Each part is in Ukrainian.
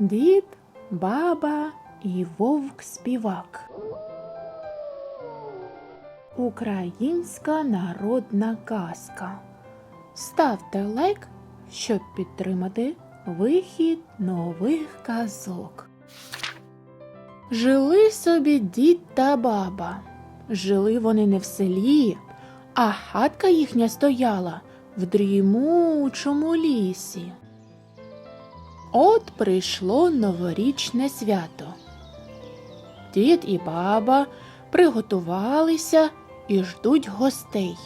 Дід, баба і вовк співак. Українська народна казка. Ставте лайк, щоб підтримати вихід нових казок. Жили собі дід та баба. Жили вони не в селі, а хатка їхня стояла в дрімучому лісі. От прийшло новорічне свято. Дід і баба приготувалися і ждуть гостей.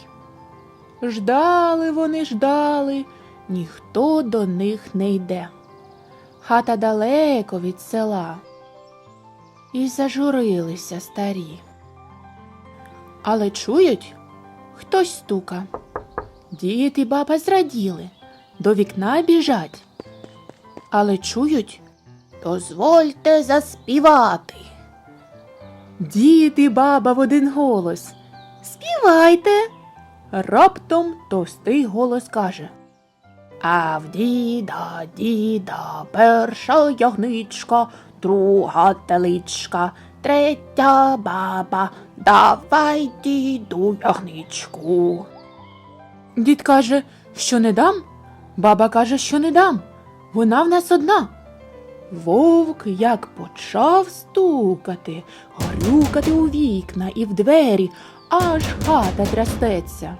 Ждали вони, ждали, ніхто до них не йде. Хата далеко від села. І зажурилися старі. Але чують, хтось стука. Дід і баба зраділи, до вікна біжать. Але чують, дозвольте заспівати. Дід і баба в один голос. Співайте. Раптом товстий голос каже. А в діда, діда, перша ягничка, друга теличка, третя баба, давай діду ягничку. Дід каже, що не дам. Баба каже, що не дам. Вона в нас одна. Вовк як почав стукати, грюкати у вікна і в двері, аж хата трястеться.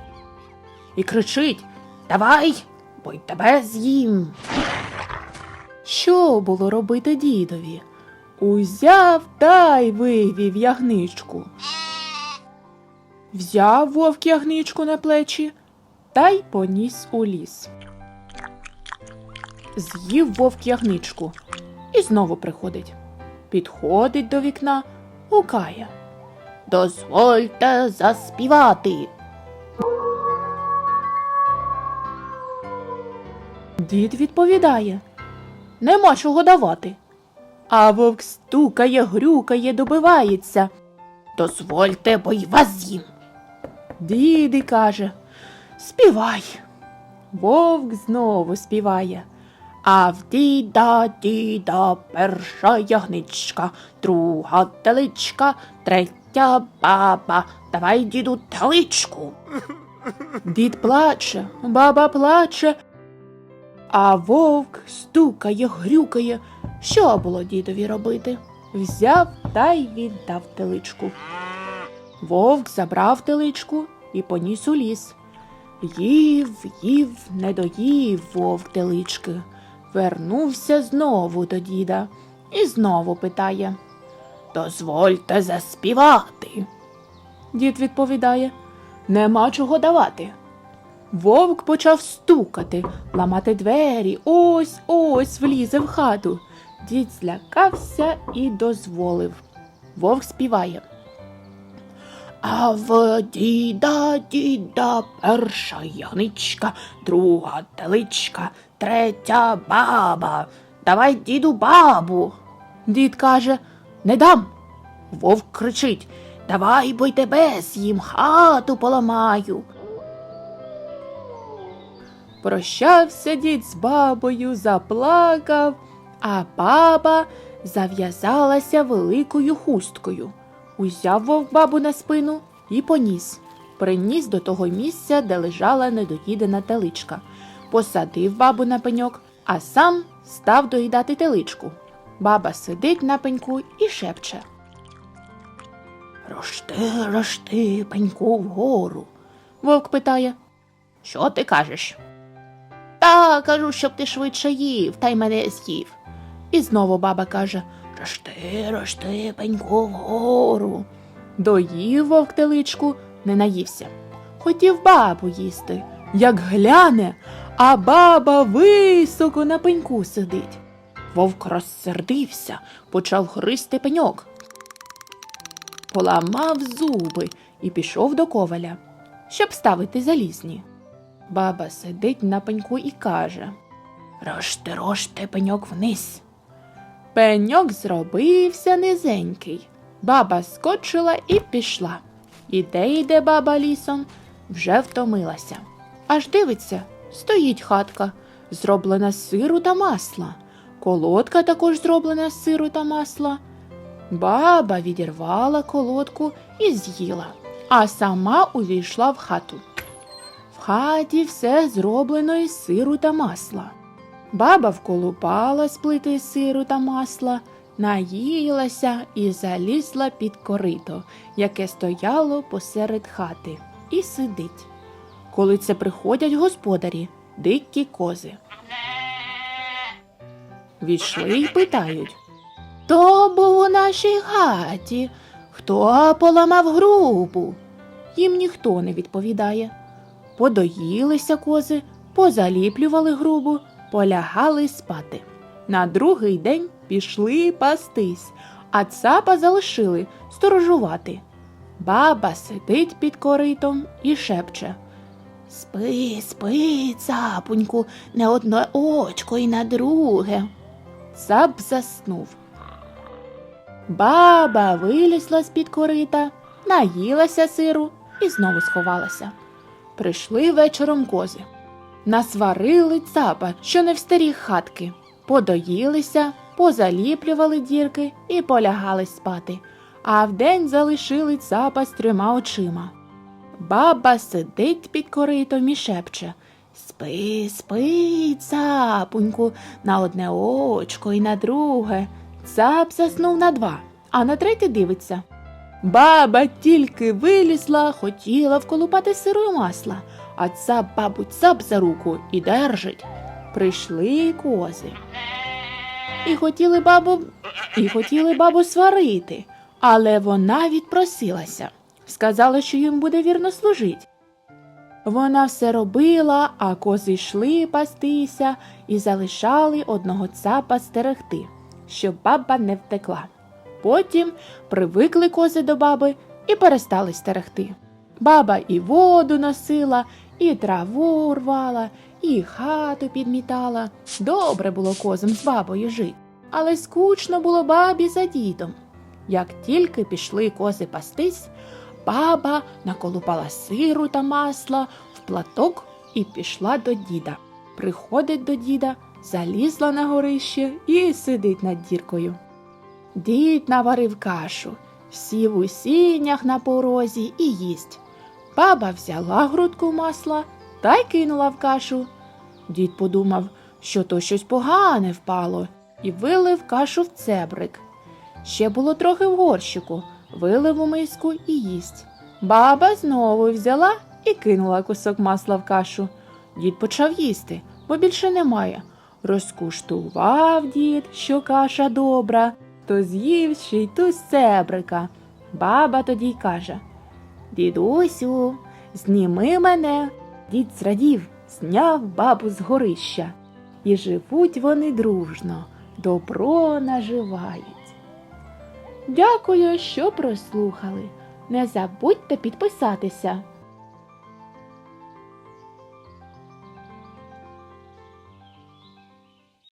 І кричить Давай, бо й тебе з'їм. Що було робити дідові? Узяв та й вивів ягничку. Взяв вовк ягничку на плечі та й поніс у ліс. З'їв вовк ягничку і знову приходить. Підходить до вікна, гукає. Дозвольте заспівати. Дід відповідає Нема чого давати. А вовк стукає, грюкає, добивається. Дозвольте, бо й вас з'їм. Діди каже Співай. Вовк знову співає. А в діда, діда, перша ягничка, друга теличка, третя баба. Давай, діду, теличку. Дід плаче, баба плаче, а вовк стукає, грюкає. Що було дідові робити? Взяв та й віддав теличку. Вовк забрав теличку і поніс у ліс. Їв, їв, не доїв вовк телички. Вернувся знову до діда і знову питає Дозвольте заспівати. Дід відповідає Нема чого давати. Вовк почав стукати, ламати двері. Ось ось влізе в хату. Дід злякався і дозволив. Вовк співає. А в діда, діда, перша яничка, друга теличка, третя баба. Давай, діду, бабу. Дід каже Не дам. Вовк кричить Давай, бо й тебе з'їм, хату поламаю. Прощався дід з бабою, заплакав, а баба зав'язалася великою хусткою. Узяв вовк бабу на спину і поніс. Приніс до того місця, де лежала недоїдена теличка. Посадив бабу на пеньок, а сам став доїдати теличку. Баба сидить на пеньку і шепче. Рости, рости, пеньку вгору. Вовк питає. Що ти кажеш? Та кажу, щоб ти швидше їв, та й мене з'їв. І знову баба каже Рости, рости, пеньку вгору. Доїв вовк теличку, не наївся. Хотів бабу їсти, як гляне, а баба високо на пеньку сидить. Вовк розсердився, почав гризти пеньок. Поламав зуби і пішов до коваля, щоб ставити залізні. Баба сидить на пеньку і каже Рожте, рожте, пеньок вниз. Пеньок зробився низенький. Баба скочила і пішла. Іде йде баба лісом, вже втомилася. Аж дивиться, стоїть хатка, зроблена з сиру та масла. Колодка також зроблена з сиру та масла. Баба відірвала колодку і з'їла, а сама увійшла в хату. В хаті все зроблено із сиру та масла. Баба вколупала з плити сиру та масла, наїлася і залізла під корито, яке стояло посеред хати, і сидить. Коли це приходять господарі, дикі кози. Війшли й питають. Хто був у нашій хаті? Хто поламав грубу? Їм ніхто не відповідає. Подоїлися кози, позаліплювали грубу, полягали спати. На другий день пішли пастись, а цапа залишили сторожувати. Баба сидить під коритом і шепче. Спи, спи, цапуньку, не одне очко і на друге. Цап заснув. Баба вилізла з-під корита, наїлася сиру і знову сховалася. Прийшли вечором кози. Насварили цапа, що не в старі хатки, подоїлися, позаліплювали дірки і полягали спати, а вдень залишили цапа з трьома очима. Баба сидить під коритом і шепче Спи, спи, цапуньку, на одне очко і на друге. Цап заснув на два, а на третє дивиться. Баба тільки вилізла, хотіла вколупати сиру і масла, а цап бабу цап за руку і держить. Прийшли кози. І хотіли бабу, і хотіли бабу сварити, але вона відпросилася. Сказала, що їм буде вірно служить. Вона все робила, а кози йшли пастися і залишали одного цапа стерегти, щоб баба не втекла. Потім привикли кози до баби і перестали стерегти. Баба і воду носила, і траву рвала, і хату підмітала. Добре було козам з бабою жити, але скучно було бабі за дідом. Як тільки пішли кози пастись, баба наколупала сиру та масла в платок і пішла до діда. Приходить до діда, залізла на горище і сидить над діркою. Дід наварив кашу, сів у сінях на порозі і їсть. Баба взяла грудку масла та й кинула в кашу. Дід подумав, що то щось погане впало, і вилив кашу в цебрик. Ще було трохи в горщику, вилив у миску і їсть. Баба знову взяла і кинула кусок масла в кашу. Дід почав їсти, бо більше немає. Розкуштував дід, що каша добра, то з'їв ще й ту з цебрика. Баба тоді й каже Дідусю, зніми мене. Дід зрадів, зняв бабу з горища. І живуть вони дружно, добро наживають. Дякую, що прослухали. Не забудьте підписатися.